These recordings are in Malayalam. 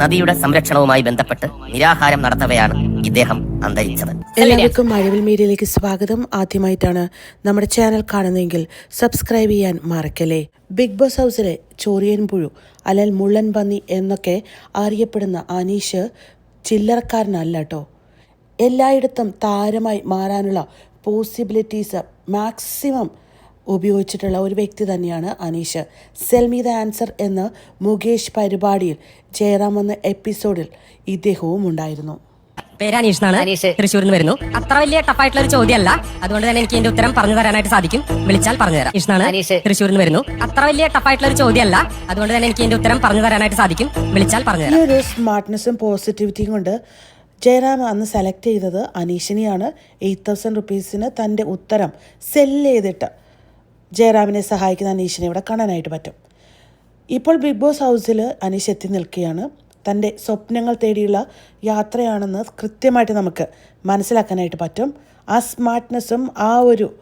നദിയുടെ സംരക്ഷണവുമായി ബന്ധപ്പെട്ട് നിരാഹാരം നടത്തവെയാണ് ഇദ്ദേഹം അന്തരിച്ചത്. എല്ലാവർക്കും മഴവിൽ മീഡിയയിലേക്ക് സ്വാഗതം. ആദ്യമായിട്ടാണ് നമ്മുടെ ചാനൽ കാണുന്നതെങ്കിൽ സബ്സ്ക്രൈബ് ചെയ്യാൻ മറക്കല്ലേ? ബിഗ് ബോസ് ഹൗസിലെ ചോറിയൻ പുഴു അല്ലെങ്കിൽ മുള്ളൻ പന്നി എന്നൊക്കെ അറിയപ്പെടുന്ന അനീഷ് ചില്ലറക്കാരനല്ല കേട്ടോ എല്ലായിടത്തും താരമായി മാറാനുള്ള പോസിബിലിറ്റീസ് മാക്സിമം ഉപയോഗിച്ചിട്ടുള്ള ഒരു വ്യക്തി തന്നെയാണ് അനീഷ്. സെൽമി ദ ആൻസർ എന്ന മുകേഷ് പരിപാടിയിൽ ജയറാം എന്ന എപ്പിസോഡിൽ ഇദ്ദേഹവും ഉണ്ടായിരുന്നു. പേര് അനീഷ് എന്നാണ്. തൃശ്ശൂരിൽ നിന്ന് വരുന്നു. അത്ര വലിയ ടഫായിട്ടുള്ള ഒരു ചോദ്യമല്ല. അതുകൊണ്ട് തന്നെ എനിക്ക് എന്റെ ഉത്തരം പറഞ്ഞു തരാനായിട്ട് സാധിക്കും. വിളിച്ചാൽ പറഞ്ഞു തരാം. അനീഷ് എന്നാണ്. തൃശ്ശൂരിൽ നിന്ന് വരുന്നു. അത്ര വലിയ ടഫായിട്ടുള്ള ഒരു ചോദ്യമല്ല. അതുകൊണ്ട് തന്നെ എനിക്ക് എന്റെ ഉത്തരം പറഞ്ഞു തരാനായിട്ട് സാധിക്കും. വിളിച്ചാൽ പറഞ്ഞു ഈ തരാം ഒരു സ്മാർട്ട്നെസ്സും പോസിറ്റിവിറ്റിയും കൊണ്ട് ജയറാം അന്ന് സെലക്ട് ചെയ്തത് അനീഷിനെയാണ്. എയ്റ്റ് തൗസൻഡ് റുപ്പീസിന് തന്റെ ഉത്തരം സെല്ല് ചെയ്തിട്ട് ജയറാമിനെ സഹായിക്കുന്ന അനീഷിനെ ഇവിടെ കാണാനായിട്ട് പറ്റും. ഇപ്പോൾ ബിഗ് ബോസ് ഹൗസിൽ അനീഷ് എത്തി നിൽക്കുകയാണ്. തന്റെ സ്വപ്നങ്ങൾ തേടിയുള്ള യാത്രയാണെന്ന് കൃത്യമായിട്ട് നമുക്ക് മനസ്സിലാക്കാനായിട്ട് പറ്റും. ആ സ്മാർട്ട്നെസ്സും ആ ഒരു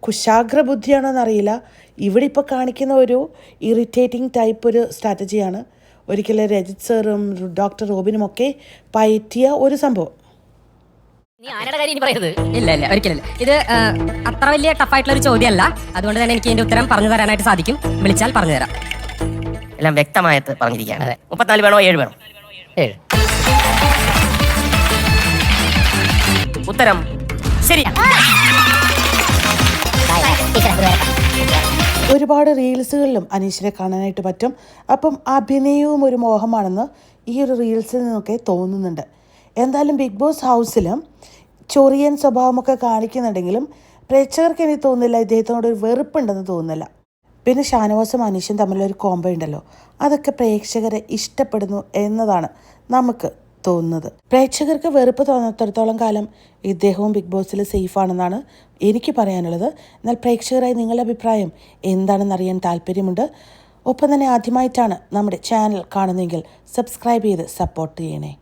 കുശാഗ്ര ബുദ്ധിയാണോന്നറിയില്ല ഇവിടെ ഇപ്പോൾ കാണിക്കുന്ന ഒരു ഇറിറ്റേറ്റിംഗ് ടൈപ്പ് ഒരു സ്ട്രാറ്റജിയാണ്. ഒരിക്കലും രജിത് സാറും ഡോക്ടർ റോബിനും ഒക്കെ പയറ്റിയ ഒരു സംഭവം. നീ ആനയുടെ കാര്യം ഇനി പറയരുത്. ഇല്ല ഇല്ല ഒരിക്കലില്ല ഇത് ആ, അത്ര വലിയ ടഫായിട്ടുള്ള ഒരു ചോദ്യമല്ല. അതുകൊണ്ട് തന്നെ എനിക്ക് ഇതിന്റെ ഉത്തരം പറഞ്ഞു തരാനായിട്ട് സാധിക്കും. വിളിച്ചാൽ പറഞ്ഞു തരാം. എല്ലാം വ്യക്തമായിട്ട് പറഞ്ഞിരിക്കുകയാണ്. മുപ്പത്തിനാല് വേണോ? ഏഴ് വേണോ? ഏഴ്. ഉത്തരം ശരി. ഒരുപാട് റീൽസുകളിലും അനീഷിനെ കാണാനായിട്ട് പറ്റും. അപ്പം അഭിനയവും ഒരു മോഹമാണെന്ന് ഈ ഒരു റീൽസിൽ നിന്നൊക്കെ തോന്നുന്നുണ്ട്. എന്തായാലും ബിഗ് ബോസ് ഹൗസിലും ചൊറിയൻ സ്വഭാവമൊക്കെ കാണിക്കുന്നുണ്ടെങ്കിലും പ്രേക്ഷകർക്ക് എനിക്ക് തോന്നുന്നില്ല ഇദ്ദേഹത്തിനോട് ഒരു വെറുപ്പുണ്ടെന്ന് തോന്നുന്നില്ല. പിന്നെ ഷാനവാസും അനീഷും തമ്മിലൊരു കോംബോ ഉണ്ടല്ലോ. അതൊക്കെ പ്രേക്ഷകരെ ഇഷ്ടപ്പെടുന്നു എന്നതാണ് നമുക്ക് തോന്നുന്നത്. പ്രേക്ഷകർക്ക് വെറുപ്പ് തോന്നാത്തിടത്തോളം കാലം ഇദ്ദേഹവും ബിഗ് ബോസിൽ സേഫാണെന്നാണ് എനിക്ക് പറയാനുള്ളത്. എന്നാൽ പ്രേക്ഷകരായി നിങ്ങളുടെ അഭിപ്രായം എന്താണെന്ന് അറിയാൻ താല്പര്യമുണ്ട്. ഒപ്പം തന്നെ ആദ്യമായിട്ടാണ് നമ്മുടെ ചാനൽ കാണുന്നതെങ്കിൽ സബ്സ്ക്രൈബ് ചെയ്ത് സപ്പോർട്ട് ചെയ്യണേ.